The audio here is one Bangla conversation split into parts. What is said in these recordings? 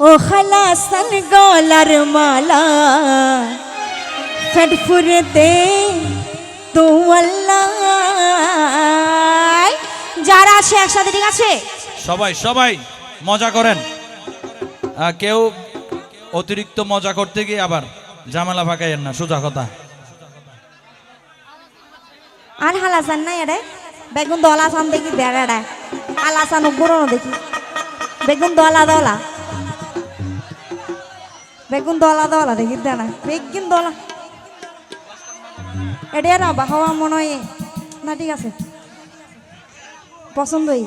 ও খালাসন গলার মালা ফটফুরতে তো আল্লাহ। যারা আছে একসাথে ঠিক আছে? সবাই সবাই মজা করেন। কেউ অতিরিক্ত মজা করতে গিয়ে আবার ঝামেলা ফাঁকাইয়েন না সোজা কথা। আর হালাসান নাই এরে বেগুন দলা সান দেখি বেড়াড়া হালাসান উপরও দেখি। বেগুন দলা দলা। বেগুন দলা দলা দেখি না বেগুন দলা এটা না বাহাওয়া মনে হয় না, ঠিক আছে। পছন্দই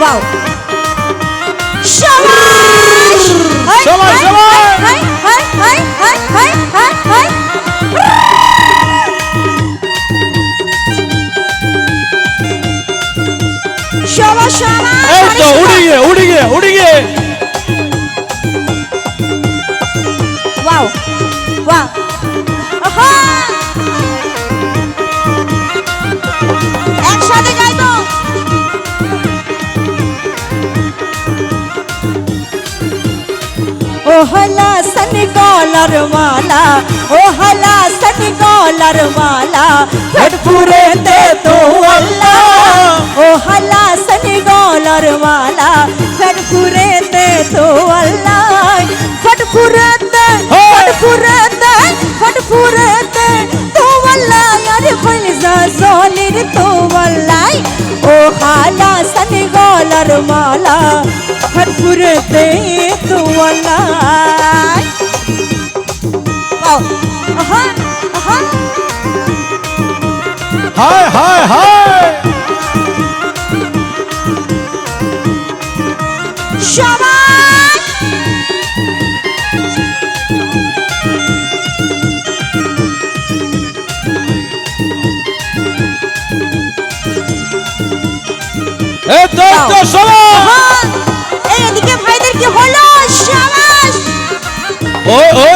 ওয়াও। সবাই সবাই এই তো উড়ে গিয়ে উড়ে গিয়ে উড়ে গিয়ে। Wow wow. আহা একসাথে যাই তো। ও হলা সন গলার মালা ও হলা সন গলার মালা দে তো আল্লাহ। ও হলা সন গলার মালা ফটফুরে দে তো আল্লাহ। ফটফুরে দে ফটফুরে দে ফটফুরে দে তো আল্লাহ। यार ফলজা জলির তো আল্লাহ। ও হালা সন গলার মালা ফটফুরে দে তো আল্লাহ। আহা আহা হায় হায় হায়। সবাই! এদিকে ভাইদের কি হলো? সাবাস! ওই ওই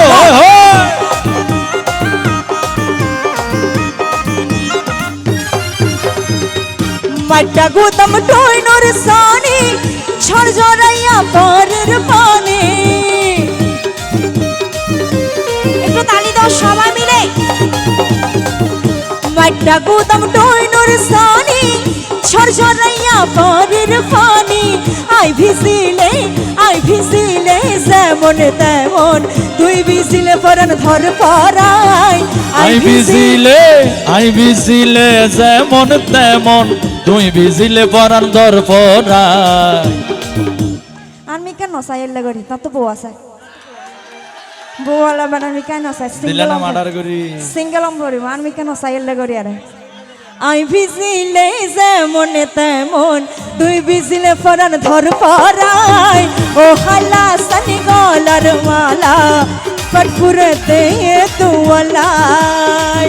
মাটা গুদম টইনর সানি ঝড় ঝরাইয়া পরের পানি একটু তালি দাও সবাই মিলে। মাটা গুদম টইনর সানি ঝড় ঝরাইয়া পরের পানি আই ভিজিলে আই ভিজিলে যেমন তেমন তুই ভিজিলে পরান ধর পরাই আই বিজিলে আই বিজিলে যেমন তেমন তুই বিজিলে পরান দর পরাই আমি কেন সাইল করি তা তো বউ আছে। বউওয়ালা বানান আমি কেন সাই না মার্ডার করি। সিঙ্গেল করি আমি কেন সাইল করি আরে। আই ভিজিলে যেমন তেমন তুই ভিজিলে ফরান ধর পরাই ও হালা সানি গলার মালা ফটফুরতে তুয়ালাই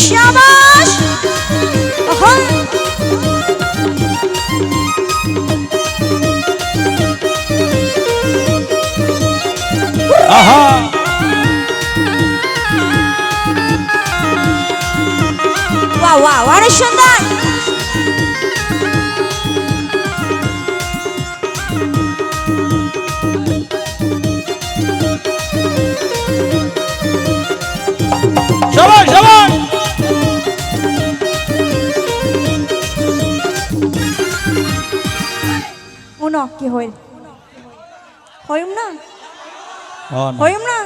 শাবাশ! আহা। ওয়াও ওয়াও অনেক সুন্দর। কি হইল? হইম না, হইম না।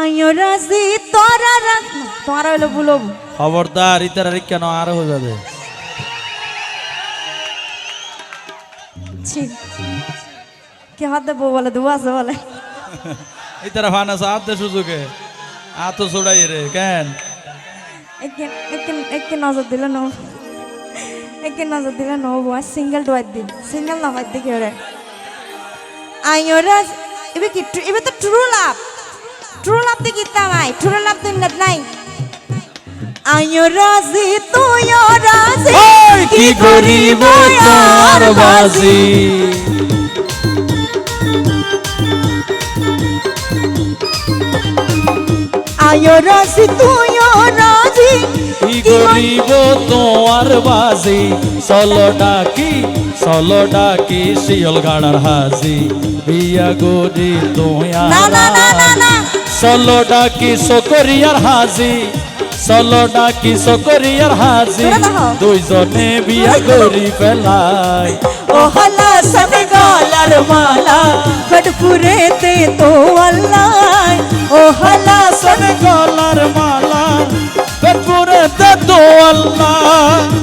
আইও রাজি তোরা রাজ তোরা হইল বুলব খবরদার ইতার কেন আর হয়ে যাবে ছি কে হাত দেবো বলে দু আছে বলে ইতারা ফানা সাথ দে সুযোগে আত ছড়াই রে কেন একে একে একে নজর দিলে নো একে নজর দিলে নো বুয়া সিঙ্গেল ডুয়ার দিন সিঙ্গেল না বাদ দিকে রে আইও এবে কি এবে তো ট্রু লাভ ট্রু লাভ দি কিতাম আই ট্রু লাভ দিন নাই। আইও রাজি তুই রাজি কি করিব তোর বাজি। আয়ো তুইও রাজি কি করিব তোমার বাজি। চলো ডাকি চলো ডাকি শিয়ল গাড়ার হাজি। বিয়া গরি না চলো ডাকি সকরিয়ার হাজি। চলো ডাকি সকরিয়ার হাজি। দুইজনে বিয়া করি ফেলাই। ও হালাসন গলার মালা ফটফুরেতে তো আল্লাহ। ও হালাসন গলার মালা পেটপুরে তো আল্লাহ।